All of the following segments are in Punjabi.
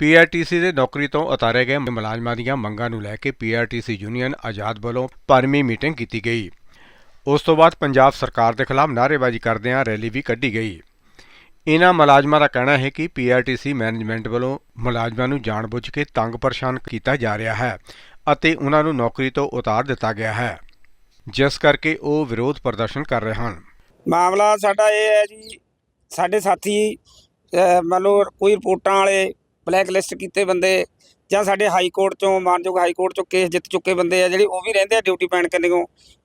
ਪੀਆਰਟੀਸੀ ਦੇ ਨੌਕਰੀ ਤੋਂ ਉਤਾਰੇ ਗਏ ਮੁਲਾਜ਼ਮਾਂ ਦੀਆਂ ਮੰਗਾਂ ਨੂੰ ਲੈ ਕੇ ਪੀਆਰਟੀਸੀ ਯੂਨੀਅਨ ਆਜ਼ਾਦ ਵੱਲੋਂ ਭਰਮੀ ਮੀਟਿੰਗ ਕੀਤੀ ਗਈ। ਉਸ ਤੋਂ ਬਾਅਦ ਪੰਜਾਬ ਸਰਕਾਰ ਦੇ ਖਿਲਾਫ ਨਾਅਰੇਬਾਜ਼ੀ ਕਰਦਿਆਂ ਰੈਲੀ ਵੀ ਕੱਢੀ ਗਈ। ਇਹਨਾਂ ਮੁਲਾਜ਼ਮਾਂ ਦਾ ਕਹਿਣਾ ਹੈ ਕਿ ਪੀਆਰਟੀਸੀ ਮੈਨੇਜਮੈਂਟ ਵੱਲੋਂ ਮੁਲਾਜ਼ਮਾਂ ਨੂੰ ਜਾਣਬੁੱਝ ਕੇ ਤੰਗ ਪਰੇਸ਼ਾਨ ਕੀਤਾ ਜਾ ਰਿਹਾ ਹੈ ਅਤੇ ਉਹਨਾਂ ਨੂੰ ਨੌਕਰੀ ਤੋਂ ਉਤਾਰ ਦਿੱਤਾ ਗਿਆ ਹੈ। ਜਿਸ ਕਰਕੇ ਉਹ ਵਿਰੋਧ ਪ੍ਰਦਰਸ਼ਨ ਕਰ ਰਹੇ ਹਨ। ਮਾਮਲਾ ਸਾਡਾ ਇਹ ਹੈ ਜੀ ਸਾਡੇ ਸਾਥੀ ਅਹ, ਮੰਨ ਲਓ ਕੋਈ ਰਿਪੋਰਟਾਂ ਵਾਲੇ ਬਲੈਕ ਲਿਸਟ ਕੀਤੇ ਬੰਦੇ ਜਾਂ ਸਾਡੇ ਹਾਈ ਕੋਰਟ ਚੋਂ ਮਾਨਯੋਗ ਹਾਈ ਕੋਰਟ ਚੋਂ ਕੇਸ ਜਿੱਤ ਚੁੱਕੇ ਬੰਦੇ ਆ ਜਿਹੜੇ ਉਹ ਵੀ ਰਹਿੰਦੇ ਆ ਡਿਊਟੀ ਪੈਣ ਕੰਨਿਓ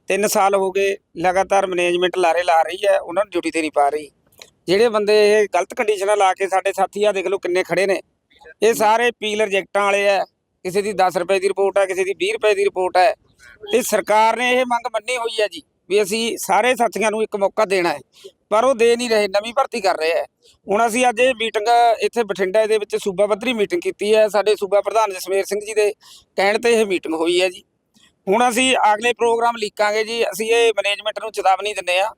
3 ਸਾਲ ਹੋ ਗਏ ਲਗਾਤਾਰ ਮੈਨੇਜਮੈਂਟ ਲਾਰੇ ਲਾ ਰਹੀ ਹੈ, ਉਹਨਾਂ ਨੂੰ ਡਿਊਟੀ ਤੇ ਨਹੀਂ ਪਾ ਰਹੀ। ਜਿਹੜੇ ਬੰਦੇ ਇਹ ਗਲਤ ਕੰਡੀਸ਼ਨਾਂ ਲਾ ਕੇ ਸਾਡੇ ਸਾਥੀ ਆ ਦੇਖ ਲਓ ਕਿੰਨੇ ਖੜੇ ਨੇ। ਇਹ ਸਾਰੇ ਪੀਲ ਰਿਜੈਕਟਾਂ ਵਾਲੇ ਆ, ਕਿਸੇ ਦੀ 10 ਰੁਪਏ ਦੀ ਰਿਪੋਰਟ ਹੈ ਕਿਸੇ ਦੀ 20 ਰੁਪਏ ਦੀ ਰਿਪੋਰਟ ਹੈ ਤੇ ਸਰਕਾਰ ਨੇ ਇਹ ਮੰਗ ਮੰਨੀ ਹੋਈ ਹੈ ਜੀ ਵੀ ਅਸੀਂ ਸਾਰੇ ਸਾਥੀਆਂ ਨੂੰ ਇੱਕ ਮੌਕਾ ਦੇਣਾ ਹੈ। ਪਰ ਉਹ ਦੇ ਨਹੀਂ ਰਹੇ, ਨਵੀਂ ਭਰਤੀ ਕਰ ਰਹੇ ਹੈ ਹੁਣ ਅਸੀਂ ਅੱਜ ਇਹ ਮੀਟਿੰਗ ਇੱਥੇ ਬਠਿੰਡਾ ਦੇ ਵਿੱਚ ਸੂਬਾ ਪੱਧਰੀ ਮੀਟਿੰਗ ਕੀਤੀ ਹੈ, ਸਾਡੇ ਸੂਬਾ ਪ੍ਰਧਾਨ ਜਸਮੇਰ ਸਿੰਘ ਜੀ ਦੇ ਕਹਿਣ ਤੇ ਇਹ ਮੀਟਿੰਗ ਹੋਈ ਹੈ ਜੀ। ਹੁਣ ਅਸੀਂ ਅਗਲੇ ਪ੍ਰੋਗਰਾਮ ਲਿਖਾਂਗੇ ਜੀ, ਅਸੀਂ ਇਹ ਮੈਨੇਜਮੈਂਟ ਨੂੰ ਚੇਤਾਵਨੀ ਦਿੰਦੇ ਆ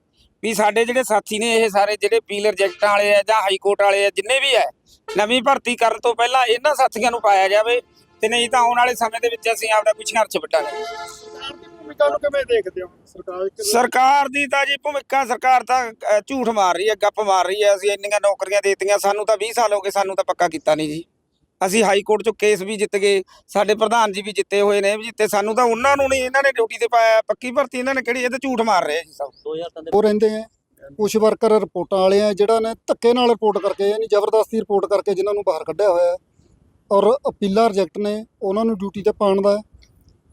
ਵੀ ਸਾਡੇ ਜਿਹੜੇ ਸਾਥੀ ਨੇ, ਇਹ ਸਾਰੇ ਜਿਹੜੇ ਪੀਲਰ ਜੈਕਟਾਂ ਵਾਲੇ ਆ ਜਾਂ ਹਾਈ ਕੋਰਟ ਵਾਲੇ ਆ, ਜਿੰਨੇ ਵੀ ਹੈ ਨਵੀਂ ਭਰਤੀ ਕਰਨ ਤੋਂ ਪਹਿਲਾਂ ਇਹਨਾਂ ਸਾਥੀਆਂ ਨੂੰ ਪਾਇਆ ਜਾਵੇ ਤੇ ਨਹੀਂ ਤਾਂ ਆਉਣ ਵਾਲੇ ਸਮੇਂ ਦੇ ਵਿੱਚ ਅਸੀਂ ਆਪਦਾ ਕੁਝ ਸੰਘਰਸ਼ ਵੱਟਾਂਗੇ ਸਰਕਾਰ ਦੀ ਭੂਮਿਕਾ ਨੂੰ ਕਿਵੇਂ ਦੇਖਦੇ ਹੋ? ਸਰਕਾਰ ਕਿਵੇਂ- ਸਰਕਾਰ ਦੀ ਤਾਂ ਜੀ ਭੂਮਿਕਾ ਸਰਕਾਰ ਤਾਂ ਅ, ਝੂਠ ਮਾਰ ਰਹੀ ਹੈ ਗੱਪ ਮਾਰ ਰਹੀ ਹੈ। ਅਸੀਂ ਇੰਨੀਆਂ ਨੌਕਰੀਆਂ ਦੇਤੀਆਂ ਸਾਨੂੰ ਤਾਂ 20 ਸਾਲ ਹੋ ਗਏ ਸਾਨੂੰ ਤਾਂ ਪੱਕਾ ਕੀਤਾ ਨਹੀਂ ਜੀ। ਅਸੀਂ ਹਾਈ ਕੋਰਟ ਚੋਂ ਕੇਸ ਵੀ ਜਿੱਤ ਗਏ ਸਾਡੇ ਪ੍ਰਧਾਨ ਜੀ ਵੀ ਜਿੱਤੇ ਹੋਏ ਨੇ ਇਹ ਵੀ ਜਿੱਤੇ। ਸਾਨੂੰ ਤਾਂ ਉਹਨਾਂ ਨੂੰ ਨਹੀਂ ਇਹਨਾਂ ਨੇ ਡਿਊਟੀ ਤੇ ਪਾਇਆ ਪੱਕੀ ਭਰਤੀ ਇਹਨਾਂ ਨੇ ਕਿਹੜੀ ਇਹ ਤਾਂ ਝੂਠ ਮਾਰ ਰਹੇ ਆ ਜੀ ਸਭ। ਉਹ ਰਹਿੰਦੇ ਆ ਕੁਝ ਵਰਕਰ ਰਿਪੋਰਟਾਂ ਵਾਲੇ ਆ ਜਿਹੜਾ ਨੇ ਧੱਕੇ ਨਾਲ ਰਿਪੋਰਟ ਕਰਕੇ ਯਾਨੀ ਜ਼ਬਰਦਸਤੀ ਰਿਪੋਰਟ ਕਰਕੇ ਜਿਨ੍ਹਾਂ ਨੂੰ ਬਾਹਰ ਕੱਢਿਆ ਹੋਇਆ ਹੈ। ਔਰ ਅਪੀਲਾ ਰਿਜੈਕਟ ਨੇ ਉਹਨਾਂ ਨੂੰ ਡਿਊਟੀ ਤੇ ਪਾਉਣ ਦਾ।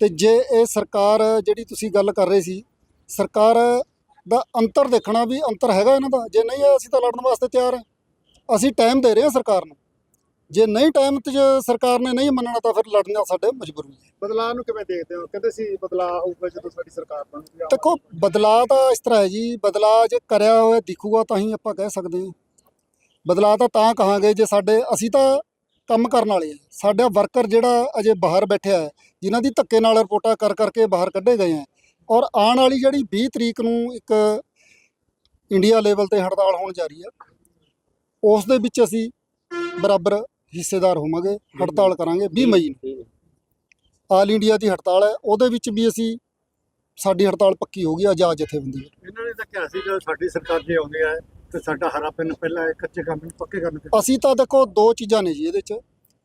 ਤੇ ਜੇ ਇਹ ਸਰਕਾਰ ਜਿਹੜੀ ਤੁਸੀਂ ਗੱਲ ਕਰ ਰਹੇ ਸੀ ਸਰਕਾਰ ਦਾ ਅੰਤਰ ਦੇਖਣਾ ਵੀ ਅੰਤਰ ਹੈਗਾ ਇਹਨਾਂ ਦਾ। ਜੇ ਨਹੀਂ ਹੈ ਅਸੀਂ ਤਾਂ ਲੜਨ ਵਾਸਤੇ ਤਿਆਰ ਹਾਂ। ਅਸੀਂ ਟਾਈਮ ਦੇ ਰਹੇ ਹਾਂ ਸਰਕਾਰ ਨੂੰ। ਜੇ ਨਹੀਂ ਟਾਈਮ ਤੇ ਸਰਕਾਰ ਨੇ ਨਹੀਂ ਮੰਨਣਾ ਤਾਂ ਫਿਰ ਲੜਨਾ ਸਾਡੇ ਮਜਬੂਰੀ ਹੈ ਬਦਲਾਅ ਨੂੰ ਕਿਵੇਂ ਦੇਖਦੇ ਹੋ? ਕਹਿੰਦੇ ਸੀ ਬਦਲਾਅ ਆਊਗਾ ਜਦੋਂ ਸਾਡੀ ਸਰਕਾਰ ਬਣੂਗੀ। ਦੇਖੋ ਬਦਲਾਅ ਤਾਂ ਇਸ ਤਰ੍ਹਾਂ ਹੈ ਜੀ। ਬਦਲਾਅ ਜੇ ਕਰਿਆ ਹੋਇਆ ਦਿਖੂਗਾ ਤਾਂ ਹੀ ਆਪਾਂ ਕਹਿ ਸਕਦੇ ਹਾਂ। ਬਦਲਾਅ ਤਾਂ ਤਾਂ ਕਹਾਂਗੇ ਜੇ ਸਾਡੇ ਅਸੀਂ ਤਾਂ ਕੰਮ ਕਰਨ ਵਾਲੇ ਆ। ਸਾਡਾ ਵਰਕਰ ਜਿਹੜਾ ਅਜੇ ਬਾਹਰ ਬੈਠਿਆ ਹੈ ਜਿਨ੍ਹਾਂ ਦੀ ਧੱਕੇ ਨਾਲ ਰਿਪੋਰਟਾਂ ਕਰ ਕਰਕੇ ਬਾਹਰ ਕੱਢੇ ਗਏ ਆ। ਔਰ ਆਉਣ ਵਾਲੀ ਜਿਹੜੀ 20 ਤਰੀਕ ਨੂੰ ਇੱਕ ਇੰਡੀਆ ਲੈਵਲ ਤੇ ਹੜਤਾਲ ਹੋਣ ਜਾ ਰਹੀ ਹੈ ਉਸ ਦੇ ਵਿੱਚ ਅਸੀਂ ਬਰਾਬਰ ਹਿੱਸੇਦਾਰ ਹੋਵਾਂਗੇ ਹੜਤਾਲ ਕਰਾਂਗੇ 20 ਮਈ ਨੂੰ। ਆਲ ਇੰਡੀਆ ਦੀ ਹੜਤਾਲ ਹੈ ਉਹਦੇ ਵਿੱਚ ਵੀ ਅਸੀਂ ਸਾਡੀ ਹੜਤਾਲ ਪੱਕੀ ਹੋ ਗਈ ਆਜ਼ਾਦ ਜਥੇਬੰਦੀ ਹੈ। ਇਹਨਾਂ ਨੇ ਤਾਂ ਕਿਹਾ ਸੀ ਜਦੋਂ ਸਾਡੀ ਸਰਕਾਰ ਜੇ ਆਉਂਦੀ ਹੈ ਤੇ ਸਾਡਾ ਹਰਾ ਪੈਨ ਪਹਿਲਾਂ ਇਹ ਕੱਚੇ ਕੰਮ ਨੂੰ ਪੱਕੇ ਕਰਨ ਤੇ ਅਸੀਂ ਤਾਂ ਦੇਖੋ ਦੋ ਚੀਜ਼ਾਂ ਨੇ ਜੀ ਇਹਦੇ 'ਚ।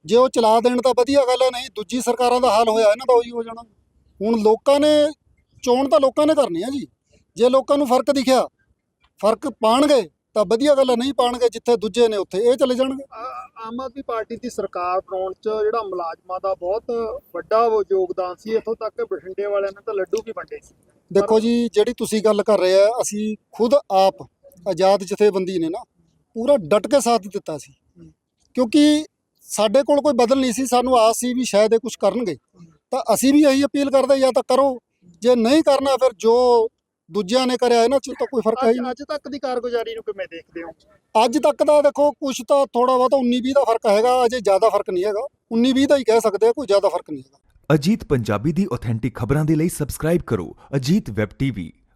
ਜੇ ਉਹ ਚਲਾ ਦੇਣ ਤਾਂ ਵਧੀਆ ਗੱਲ ਹੈ ਨਹੀਂ ਦੂਜੀ ਸਰਕਾਰਾਂ ਦਾ ਹਾਲ ਹੋਇਆ ਇਹਨਾਂ ਦਾ ਉਹੀ ਹੋ ਜਾਣਾ। ਹੁਣ ਲੋਕਾਂ ਨੇ ਚੋਣ ਤਾਂ ਲੋਕਾਂ ਨੇ ਕਰਨੀ ਆ ਜੀ। ਜੇ ਲੋਕਾਂ ਨੂੰ ਫ਼ਰਕ ਦਿਖਿਆ ਫ਼ਰਕ ਪਾਣਗੇ ਤਾਂ ਵਧੀਆ ਗੱਲ ਨਹੀਂ ਪਾਣਗੇ ਜਿੱਥੇ ਦੂਜੇ ਨੇ ਉੱਥੇ ਇਹ ਚਲੇ ਜਾਣਗੇ। ਆਮ ਆਦਮੀ ਪਾਰਟੀ ਦੀ ਸਰਕਾਰ ਬਣਾਉਣ ਚ ਜਿਹੜਾ ਮੁਲਾਜ਼ਮਾਂ ਦਾ ਬਹੁਤ ਵੱਡਾ ਉਹ ਯੋਗਦਾਨ ਸੀ ਇੱਥੋਂ ਤੱਕ ਕਿ ਬਠਿੰਡੇ ਵਾਲਿਆਂ ਨੇ ਤਾਂ ਲੱਡੂ ਵੀ ਵੰਡੇ ਸੀ। ਦੇਖੋ ਜੀ ਜਿਹੜੀ ਤੁਸੀਂ ਗੱਲ ਕਰ ਰਹੇ ਆ ਅਸੀਂ ਖੁਦ ਆਪ ਆਜ਼ਾਦ ਜਥੇਬੰਦੀ ਨੇ ਨਾ ਪੂਰਾ ਡਟ ਕੇ ਸਾਥ ਦਿੱਤਾ ਸੀ। ਕਿਉਂਕਿ ਸਾਡੇ ਕੋਲ ਕੋਈ ਬਦਲ ਨਹੀਂ ਸੀ ਸਾਨੂੰ ਆਸ ਸੀ ਵੀ ਸ਼ਾਇਦ ਇਹ ਕੁਝ ਕਰਨਗੇ। ਤਾਂ ਅਸੀਂ ਵੀ ਇਹੀ ਅਪੀਲ ਕਰਦੇ ਜਾਂ ਤਾਂ ਕਰੋ ਜੇ ਨਹੀਂ ਕਰਨਾ ਫਿਰ ਜੋ ਦੂਜਿਆਂ ਨੇ ਕਰਿਆ ਇਹਨਾਂ ਚ ਤਾਂ ਕੋਈ ਫ਼ਰਕ ਹੈ ਹੀ ਅੱਜ ਨਹੀਂ। ਅੱਜ ਤੱਕ ਦੀ ਕਾਰਗੁਜ਼ਾਰੀ ਨੂੰ ਕਿਵੇਂ ਦੇਖਦੇ ਹੋ? ਅੱਜ ਤੱਕ ਦਾ ਦੇਖੋ ਕੁਝ ਤਾਂ ਥੋੜਾ ਬਹੁਤਾ 19 20 ਦਾ ਫ਼ਰਕ ਹੈਗਾ ਅਜੇ ਜ਼ਿਆਦਾ ਫ਼ਰਕ ਨਹੀਂ ਹੈਗਾ। 19 20 ਦਾ ਹੀ ਕਹਿ ਸਕਦੇ ਆ ਕੋਈ ਜ਼ਿਆਦਾ ਫ਼ਰਕ ਨਹੀਂ ਹੈਗਾ। ਅਜੀਤ ਪੰਜਾਬੀ ਦੀ ਆਥੈਂਟਿਕ ਖਬਰਾਂ ਦੇ ਲਈ ਸਬਸਕ੍ਰਾਈਬ ਕਰੋ। Ajit web TV